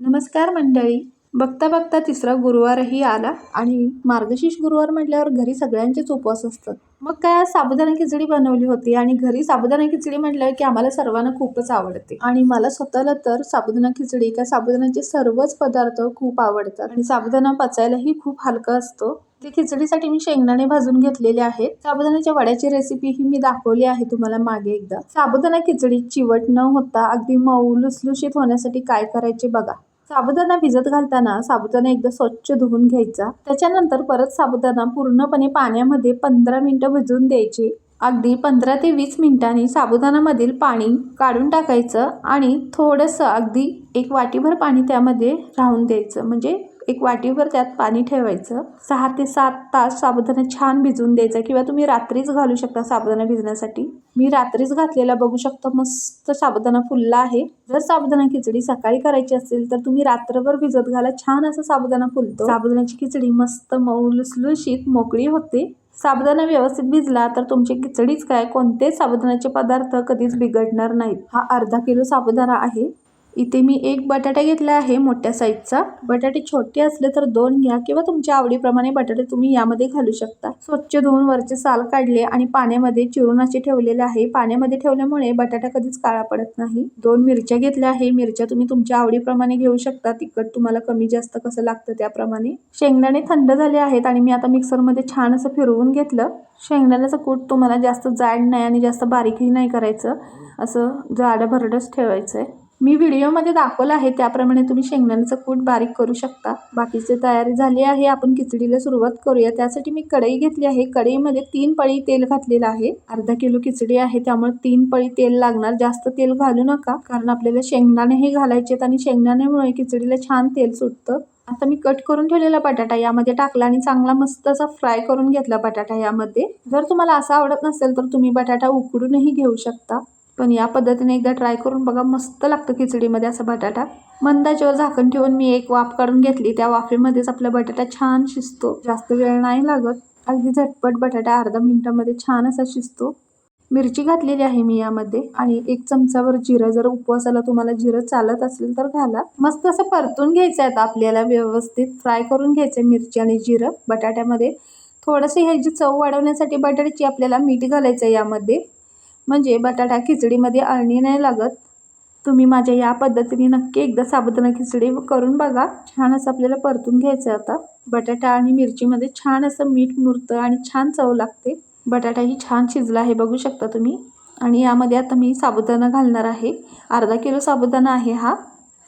नमस्कार मंडळी. बघता बघता तिसरा गुरुवारही आला आणि मार्गशीर्ष गुरुवार म्हटल्यावर घरी सगळ्यांचेच उपवास असतात. मग काय साबुदाणा खिचडी बनवली होती आणि घरी साबुदाणा खिचडी म्हटलं की आम्हाला सर्वांना खूपच आवडते. आणि मला स्वतःला तर साबुदाणा खिचडी का साबुदाण्याचे सर्वच पदार्थ खूप आवडतात. आणि साबुदाणा पचायलाही खूप हलका असतो. ते खिचडीसाठी मी शेंगदाणे भाजून घेतलेले आहेत. साबुदाण्याच्या वड्याची रेसिपी ही मी दाखवली आहे तुम्हाला मागे एकदा. साबुदाणा खिचडी चिवट न होता अगदी मऊ लुसलुशीत होण्यासाठी काय करायचे बघा. साबुदाणा भिजत घालताना साबुदाणा एकदा स्वच्छ धुवून घ्यायचा. त्याच्यानंतर परत साबुदाणा पूर्णपणे पाण्यामध्ये पंधरा मिनिटं भिजवून द्यायचे. अगदी पंधरा ते वीस मिनिटांनी साबुदाणामधील पाणी काढून टाकायचं आणि थोडंसं अगदी एक वाटीभर पाणी त्यामध्ये राहून द्यायचं. म्हणजे एक वाटीभर त्यात पाणी ठेवायचं. सहा ते सात तास साबुदाणा छान भिजवून द्यायचा किंवा तुम्ही रात्रीच घालू शकता साबुदाणा भिजण्यासाठी. मी रात्रीच घातलेला बघू शकता. मस्त साबुदाणा फुलला आहे. जर साबुदाणा खिचडी सकाळी करायची असेल तर तुम्ही रात्रभर भिजत घाला. छान असा साबुदाणा फुलतो. साबुदाण्याची खिचडी मस्त मऊ लुसलुशीत मोकळी होते. साबुदाणा व्यवस्थित भिजला तर तुमची खिचडीच काय? कोणतेच साबुदाण्याचे पदार्थ कधीच बिघडणार नाहीत. हा अर्धा किलो साबुदाणा आहे. इथे मी एक बटाटा घेतला आहे मोठ्या साईजचा बटाटे छोटे असले तर दोन घ्या किंवा तुमच्या आवडीप्रमाणे बटाटे तुम्ही यामध्ये घालू शकता. स्वच्छ धुवून वरचे साल काढले आणि पाण्यामध्ये चिरून असे ठेवलेले आहे. पाण्यामध्ये ठेवल्यामुळे बटाटा कधीच काळा पडत नाही. दोन मिरच्या घेतल्या आहे. मिरच्या तुम्ही तुमच्या आवडीप्रमाणे घेऊ शकता. तिखट तुम्हाला कमी जास्त कसं लागतं त्याप्रमाणे. शेंगदाणे थंड झाले आहेत आणि मी आता मिक्सरमध्ये छान असं फिरवून घेतलं. शेंगदाण्याचं कूट तुम्हाला जास्त जाड नाही आणि जास्त बारीकही नाही करायचं. असं जाडं भरडंच ठेवायचं आहे मी व्हिडिओमध्ये दाखवलं आहे त्याप्रमाणे तुम्ही शेंगदाण्याचं कूट बारीक करू शकता. बाकीची तयारी झाली आहे आपण खिचडीला सुरुवात करूया. त्यासाठी मी कढई घेतली आहे. कढईमध्ये तीन पळी तेल घातलेलं आहे. अर्धा किलो खिचडी आहे त्यामुळे तीन पळी तेल लागणार. जास्त तेल घालू नका कारण आपल्याला शेंगदाणेही घालायचे आहेत आणि शेंगदाण्यामुळे खिचडीला छान तेल सुटतं. आता मी कट करून ठेवलेला बटाटा यामध्ये टाकला आणि चांगला मस्त असा फ्राय करून घेतला बटाटा यामध्ये. जर तुम्हाला असा आवडत नसेल तर तुम्ही बटाटा उकडूनही घेऊ शकता. पण या पद्धतीने एकदा ट्राय करून बघा मस्त लागतं खिचडीमध्ये असा बटाटा. मंदाच्यावर झाकण ठेवून मी एक वाफ काढून घेतली. त्या वाफेमध्येच आपला बटाटा छान शिजतो. जास्त वेळ नाही लागत. अगदी झटपट बटाटा अर्धा मिनिटामध्ये छान असा शिजतो. मिरची घातलेली आहे मी यामध्ये आणि एक चमचावर जिरं. जर उपवासाला तुम्हाला जिरं चालत असेल तर घाला. मस्त असं परतून घ्यायचं आहे आपल्याला व्यवस्थित. फ्राय करून घ्यायचं मिरची आणि जिरं बटाट्यामध्ये. थोडंसं ह्याची चव वाढवण्यासाठी बटाट्याची आपल्याला मीठ घालायचं आहे यामध्ये. म्हणजे बटाटा खिचडीमध्ये अळणी नाही लागत. तुम्ही माझ्या या पद्धतीने नक्की एकदा साबुदाणा खिचडी करून बघा. छान असं आपल्याला परतून घ्यायचं आता. बटाटा आणि मिरचीमध्ये छान असं मीठ मुरतं आणि छान चव लागते. बटाटाही छान शिजला आहे बघू शकता तुम्ही. आणि यामध्ये आता मी साबुदाणा घालणार आहे. अर्धा किलो साबुदाणा आहे हा.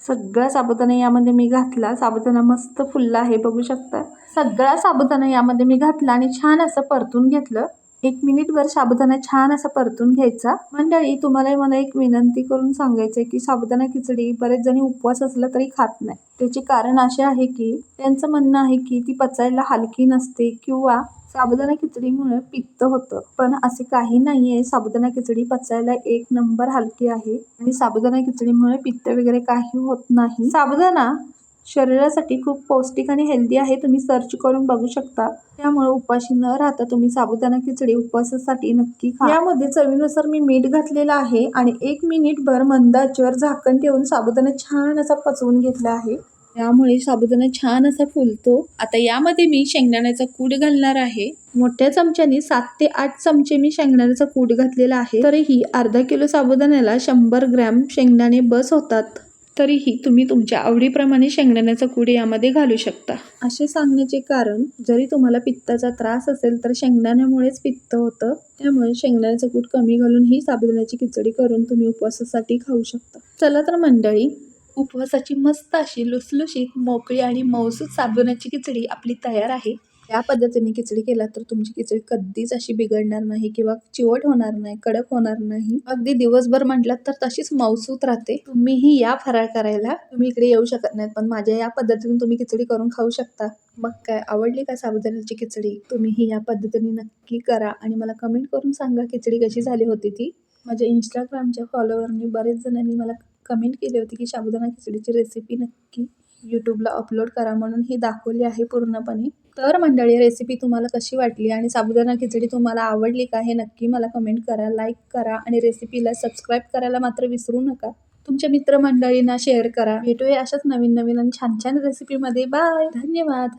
सगळा साबुदाणा यामध्ये मी घातला. साबुदाणा मस्त फुलला आहे बघू शकता. सगळा साबुदाणा यामध्ये मी घातला आणि छान असं परतून घेतलं. एक मिनिटभर साबुदाणा छान असा परतून घ्यायचा. मंडळी तुम्हाला मला एक विनंती करून सांगायचं आहे की साबुदाणा खिचडी बरेच जणी उपवास असला तरी खात नाही. त्याचे कारण असे आहे की त्यांचं म्हणणं आहे की ती पचायला हलकी नसते किंवा साबुदाणा खिचडीमुळे पित्त होतं. पण असे काही नाहीये. साबुदाणा खिचडी पचायला एक नंबर हलकी आहे आणि साबुदाणा खिचडीमुळे पित्त वगैरे काही होत नाही. साबुदाणा शरीरासाठी खूप पौष्टिक आणि हेल्दी आहे. तुम्ही सर्च करून बघू शकता. त्यामुळे उपाशी न राहता तुम्ही साबुदाणा खिचडी उपवासासाठी नक्की खा. यामध्ये चवीनुसार मी मीठ घातलेलं आहे आणि एक मिनिटभर मंदाच्यावर झाकण ठेवून साबुदाणा छान असा पचवून घेतला आहे. त्यामुळे साबुदाणा छान असा फुलतो. आता यामध्ये मी शेंगदाण्याचा कूट घालणार आहे. मोठ्या चमच्याने सात ते आठ चमचे मी शेंगदाण्याचा कूट घातलेला आहे. तरीही अर्धा किलो साबुदाण्याला शंभर ग्रॅम शेंगदाणे बस होतात. तरीही तुम्ही तुमच्या आवडीप्रमाणे शेंगदाण्याचा कूड यामध्ये घालू शकता. असे सांगण्याचे कारण जरी तुम्हाला पित्ताचा त्रास असेल तर शेंगदाण्यामुळेच पित्त होतं. त्यामुळे शेंगदाण्याचं कूट कमी घालून ही साबुदाण्याची खिचडी करून तुम्ही उपवासासाठी खाऊ शकता. चला तर मंडळी उपवासाची मस्त अशी लुसलुशीत मोकळी आणि मौसूद साबुदाण्याची खिचडी आपली तयार आहे. या पद्धतीने खिचडी केला तर तुमची खिचडी कधीच अशी बिघडणार नाही किंवा चिवट होणार नाही कडक होणार नाही. अगदी दिवसभर म्हटलं तर तशीच मौसूत राहते. तुम्हीही या फराळ करायला तुम्ही इकडे येऊ शकत नाहीत पण माझ्या या पद्धतीने तुम्ही खिचडी करून खाऊ शकता. मग काय आवडली का साबुदाण्याची खिचडी? तुम्हीही या पद्धतीने नक्की करा आणि मला कमेंट करून सांगा खिचडी कशी झाली होती ती. माझ्या इंस्टाग्रामच्या फॉलोवरनी बरेच जणांनी मला कमेंट केली होती की साबुदाणा खिचडीची रेसिपी नक्की यूट्यूबला अपलोड करा म्हणून ही दाखवली आहे पूर्णपणे. तर मंडळी रेसिपी तुम्हाला कशी वाटली आणि साबुदाणा खिचडी तुम्हाला आवडली का हे नक्की मला कमेंट करा लाईक करा आणि रेसिपीला सबस्क्राईब करायला मात्र विसरू नका. तुमच्या मित्रमंडळींना शेअर करा. भेटूया अशाच नवीन नवीन आणि छान छान रेसिपीमध्ये बाय धन्यवाद.